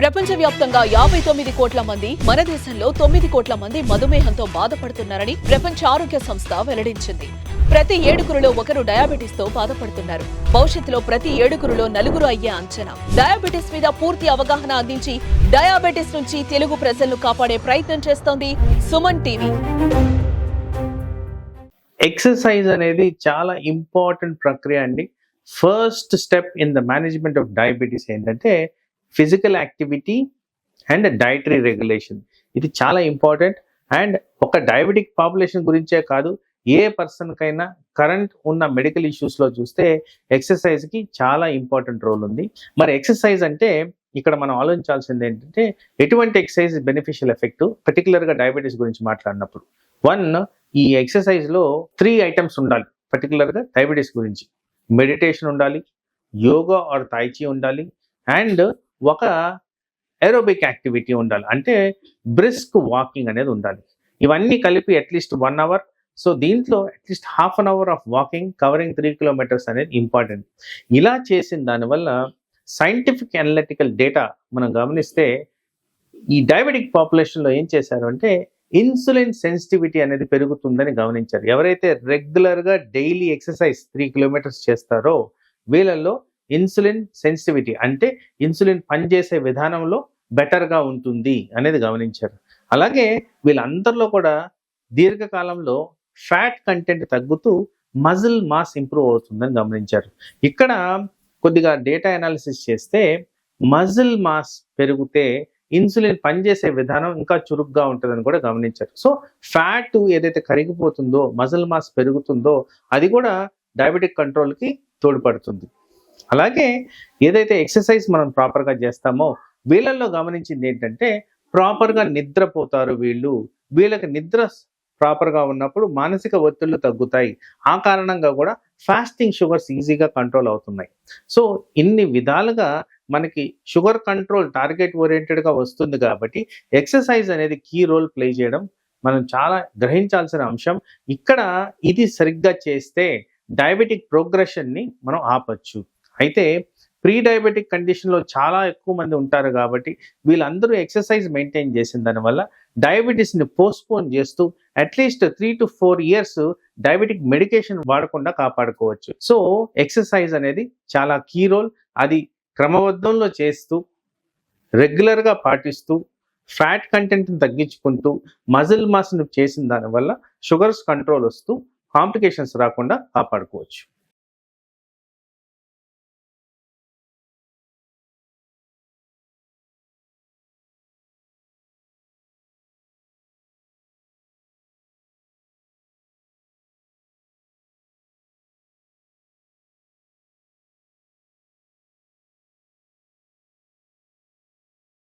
ప్రపంచవ్యాప్తంగా యాభై తొమ్మిది కోట్ల మంది మన దేశంలో తొమ్మిది కోట్ల మంది మధుమేహంతో బాధపడుతున్నారని ప్రపంచ ఆరోగ్య సంస్థ వెల్లడించింది. ప్రతి ఏడుగురులో ఒకరు డయాబెటీస్తో బాధపడుతున్నారు. భవిష్యత్తులో ప్రతి ఏడుగురులో నలుగురు అయ్యే అంచనా. డయాబెటీస్ మీద పూర్తి అవగాహన అందించి డయాబెటీస్ నుంచి తెలుగు ప్రజలను కాపాడే ప్రయత్నం చేస్తోంది సుమన్ టీవీ. ఎక్సర్సైజ్ అనేది చాలా ఇంపార్టెంట్ ప్రక్రియ అండి. First step in the management of diabetes ఏంటంటే physical activity and dietary regulation ఇది చాలా ఇంపార్టెంట్ అండ్ ఒక డయాబెటిక్ పాపులేషన్ గురించే కాదు ఏ పర్సన్కైనా కరెంట్ ఉన్న మెడికల్ ఇష్యూస్లో చూస్తే ఎక్సర్సైజ్కి చాలా ఇంపార్టెంట్ రోల్ ఉంది. మరి ఎక్సర్సైజ్ అంటే ఇక్కడ మనం ఆలోచించాల్సింది ఏంటంటే ఎటువంటి ఎక్సర్సైజ్ బెనిఫిషియల్ ఎఫెక్ట్ పర్టికులర్గా డయాబెటీస్ గురించి మాట్లాడినప్పుడు. వన్ ఈ ఎక్సర్సైజ్లో త్రీ ఐటమ్స్ ఉండాలి పర్టికులర్గా డయాబెటీస్ గురించి. మెడిటేషన్ ఉండాలి యోగా ఆర్ తాయిచి ఉండాలి. అండ్ ఒక ఏరోబిక్ యాక్టివిటీ ఉండాలి. అంటే బ్రిస్క్ వాకింగ్ అనేది ఉండాలి. ఇవన్నీ కలిపి at least one hour so దీంట్లో at least half an hour of walking covering three kilometres అనేది ఇంపార్టెంట్ ఇలా చేసిన దానివల్ల సైంటిఫిక్ అనలిటికల్ డేటా మనం గమనిస్తే ఈ డయాబెటిక్ పాపులేషన్లో ఏం చేశారు అంటే ఇన్సులిన్ సెన్సిటివిటీ అనేది పెరుగుతుందని గమనించారు. ఎవరైతే రెగ్యులర్గా డైలీ ఎక్సర్సైజ్ త్రీ కిలోమీటర్స్ చేస్తారో వీళ్ళల్లో ఇన్సులిన్ సెన్సిటివిటీ అంటే ఇన్సులిన్ పనిచేసే విధానంలో బెటర్గా ఉంటుంది అనేది గమనించారు. అలాగే వీళ్ళందరిలో కూడా దీర్ఘకాలంలో ఫ్యాట్ కంటెంట్ తగ్గుతూ మజిల్ మాస్ ఇంప్రూవ్ అవుతుందని గమనించారు. ఇక్కడ కొద్దిగా డేటా అనాలిసిస్ చేస్తే మజిల్ మాస్ పెరిగితే ఇన్సులిన్ పనిచేసే విధానం ఇంకా చురుగ్గా ఉంటుందని కూడా గమనించారు. సో ఫ్యాట్ ఏదైతే కరిగిపోతుందో మజిల్ మాస్ పెరుగుతుందో అది కూడా డయాబెటిక్ కంట్రోల్కి తోడ్పడుతుంది. అలాగే ఏదైతే ఎక్సర్సైజ్ మనం ప్రాపర్గా చేస్తామో వీళ్ళల్లో గమనించింది ఏంటంటే ప్రాపర్గా నిద్రపోతారు వీళ్ళు. వీళ్ళకి నిద్ర ప్రాపర్గా ఉన్నప్పుడు మానసిక ఒత్తిళ్ళు తగ్గుతాయి. ఆ కారణంగా కూడా ఫాస్టింగ్ షుగర్స్ ఈజీగా కంట్రోల్ అవుతున్నాయి. సో ఇన్ని విధాలుగా మనకి షుగర్ కంట్రోల్ టార్గెట్ ఓరియంటెడ్గా వస్తుంది కాబట్టి ఎక్సర్సైజ్ అనేది కీ రోల్ ప్లే చేయడం మనం చాలా గ్రహించాల్సిన అంశం. ఇక్కడ ఇది సరిగ్గా చేస్తే డయాబెటిక్ ప్రోగ్రెషన్ని మనం ఆపచ్చు. అయితే ప్రీ డయాబెటిక్ కండిషన్లో చాలా ఎక్కువ మంది ఉంటారు కాబట్టి వీళ్ళందరూ ఎక్సర్సైజ్ మెయింటైన్ చేసిన దానివల్ల డయాబెటీస్ని పోస్ట్పోన్ చేస్తూ at least three to four years diabetic medication వాడకుండా కాపాడుకోవచ్చు. సో ఎక్సర్సైజ్ అనేది చాలా కీ రోల్ అది క్రమబద్ధంలో చేస్తూ రెగ్యులర్గా పాటిస్తూ ఫ్యాట్ కంటెంట్ని తగ్గించుకుంటూ మజిల్ మాస్ని చేసిన దానివల్ల షుగర్స్ కంట్రోల్ వస్తూ కాంప్లికేషన్స్ రాకుండా కాపాడుకోవచ్చు.